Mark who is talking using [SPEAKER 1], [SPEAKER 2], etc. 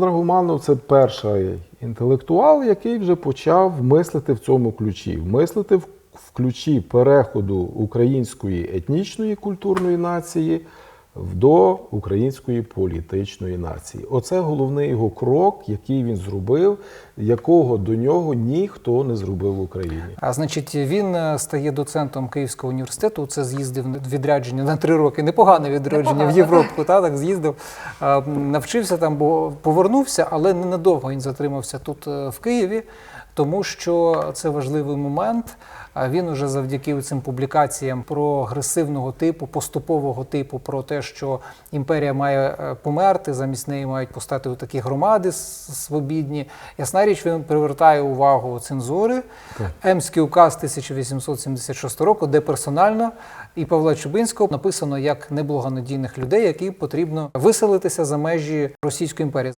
[SPEAKER 1] Драгоманов це перший інтелектуал, який вже почав мислити в цьому ключі, мислити в, ключі переходу української етнічної культурної нації до української політичної нації. Оце головний його крок, який він зробив, якого до нього ніхто не зробив в Україні.
[SPEAKER 2] А значить, він е, стає доцентом Київського університету. Це з'їздив відрядження на три роки. Непогане відрядження в
[SPEAKER 3] Непогано.
[SPEAKER 2] Європу. Та так з'їздив, навчився там, бо повернувся, але ненадовго він затримався тут е, в Києві, тому що це важливий момент. А він уже завдяки цим публікаціям прогресивного типу, поступового типу, про те, що імперія має е, померти, замість неї мають постати такі громади свобідні. Ясна річ, він привертає увагу цензури. Емський указ 1876 року, де персонально і Павла Чубинського написано як неблагонадійних людей, які потрібно виселитися за межі Російської імперії.